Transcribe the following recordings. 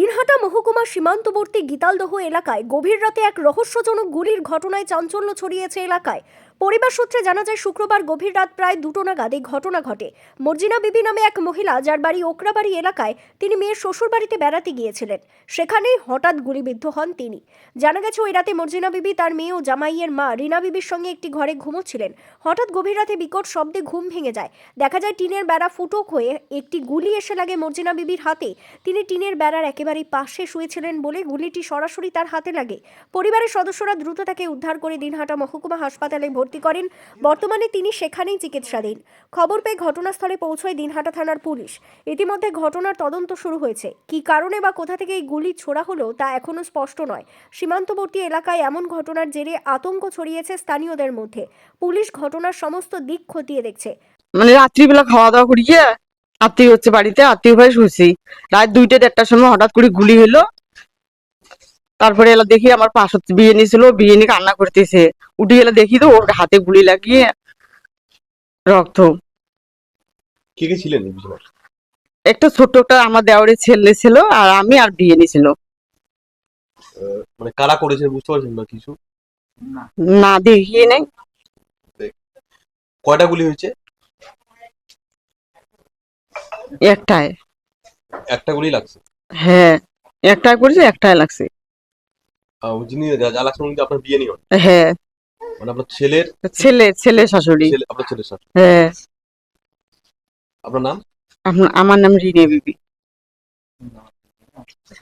দিনহাটা মহকুমা সীমান্তবর্তী গীতালদহ এলাকায় গভীর রাতে এক রহস্যজনক গুলির ঘটনায় চাঞ্চল্য ছড়িয়েছে এলাকায়। পরিবার সূত্রে জানা যায়, শুক্রবার গভীর রাত প্রায় দুটো নাগাদ এই ঘটনা ঘটে। মর্জিনা বিবি নামে এক মহিলা, যার বাড়ি ওকরাবাড়ি এলাকায় তিনি মেয়ের শ্বশুর বাড়িতে বেড়াতে গিয়েছিলেন। সেখানেই হঠাৎ গুলিবিদ্ধ হন তিনি। জানা গেছে, ওই রাতে মর্জিনা বিবি তার মেয়ে ও জামাইয়ের মা রিনা বিবির সঙ্গে একটি ঘরে ঘুমোচ্ছিলেন। হঠাৎ গভীর রাতে বিকট শব্দে ঘুম ভেঙে যায়। দেখা যায়, টিনের বেড়া ফুটক হয়ে একটি গুলি এসে লাগে মর্জিনা বিবির হাতে। তিনি টিনের বেড়ার একেবারে পাশে শুয়েছিলেন বলে গুলিটি সরাসরি তার হাতে লাগে। পরিবারের সদস্যরা দ্রুত তাকে উদ্ধার করে দিনহাটা মহকুমা হাসপাতালে ভর্তি করেন। বর্তমানে তিনি সেখানেই চিকিৎসাধীন। খবর পেয়ে ঘটনাস্থলে পৌঁছয় দিনহাটা থানার পুলিশ। ইতিমধ্যে ঘটনার তদন্ত শুরু হয়েছে। কি কারণে বা কোথা থেকে এই গুলি ছোড়া হলো তা এখনও স্পষ্ট নয়। সীমান্তবর্তী এলাকায় এমন ঘটনার জেরে আতঙ্ক ছড়িয়েছে স্থানীয়দের মধ্যে। পুলিশ ঘটনার সমস্ত দিক খতিয়ে দেখছে। মানে রাত্রিবেলা খাওয়া দাওয়া করিয়ে আত্মীয় হচ্ছে বাড়িতে, আত্মীয় ভাই শুয়েছি। রাত দুইটা দেড়টার সময় হঠাৎ করে গুলি হলো। তারপরে এলা দেখি আমার পাশ হচ্ছে বিয়ে নিয়েছিল বিয়ে নিয়ে কান্না করতেছে। উঠে গেলে দেখি তো ওর হাতে গুলি লাগিয়ে রক্ত। কে কে ছিলেন একটা ছোট্ট একটা আমার দেওয়ারের ছেলে ছিল আর আমি আর বিয়ে নিয়েছিল। মানে কারা করেছে বুঝতে পারছেন না কিছু? না দেখিয়ে নেই। কয়টা গুলি হয়েছে? একটাই একটা গুলি লাগছে? হ্যাঁ একটাই করেছে একটাই লাগছে। যিনি যা- যা লাগছে উনি আপনার বিয়ে নিয়ে হ্যাঁ। মানে আপনার ছেলের ছেলে ছেলে শাশুড়ি। ছেলে আপনার ছেলের সাথে হ্যাঁ। আপনার নাম? আমার নাম রিনে বিবি।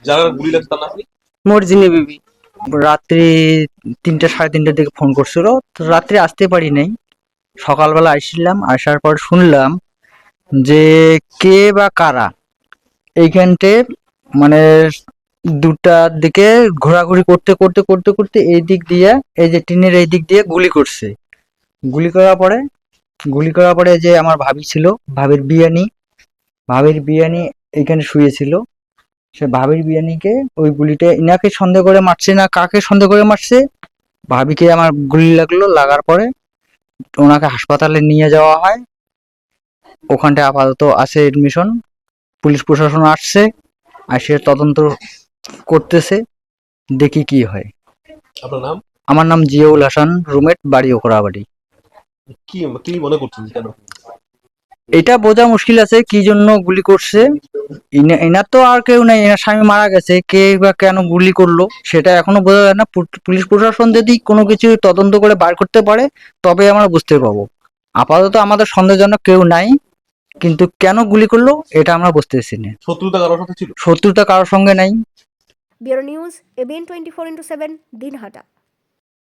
যারা গুলি লাগছে তার নাম কি? মর্জিনে বিবি। রাত্রি তিনটে সাড়ে তিনটের দিকে ফোন করছিল। তো রাত্রে আসতে পারি নাই। সকালবেলা আসছিলাম আসার পর শুনলাম যে কে বা কারা এইখানটে মানে দুটার দিকে ঘোরাঘুরি করতে করতে করতে করতে এই দিক দিয়ে, এই যে টিনের এই দিক দিয়ে গুলি করছে। গুলি করার পরে, গুলি করার পরে যে আমার ভাবি ছিল, ভাবির বিয়ানি ভাবির বিয়ানি এইখানে শুয়েছিল। সে ভাবির বিয়ানিকে ওই গুলিটা ইনাকে সন্দেহ করে মারছে না কাকে সন্দেহ করে মারছে? ভাবিকে আমার গুলি লাগল, লাগার পরে ওনাকে হাসপাতালে নিয়ে যাওয়া হয়। ওখানটায় আপাতত আছে এডমিশন পুলিশ প্রশাসন আসছে, আসে তদন্ত করতেছে দেখি কি হয়। আপনার নাম? আমার নাম জিয়াউল হাসান রুমেট বাড়ি ওকরাবাড়ি কি কি মনে করছেন কেন? এটা বোঝা মুশকিল আছে কি জন্য গুলি করছে। এনার তো আর কেউ নেই এনার স্বামী মারা গেছে কে বা কেন গুলি করল সেটা এখনও বোঝা যায় না। পুলিশ প্রশাসন যদি কোনো কিছু তদন্ত করে বার করতে পারে তবে আমরা বুঝতে পারব আপাতত আমাদের সন্দেহজনক কেউ নাই কিন্তু কেন গুলি করল এটা আমরা বুঝতেছি না। শত্রুতা কারোর সাথে ছিল? শত্রুতা কারোর সঙ্গে নাই। Bureau news ABN twenty four into seven Dinhata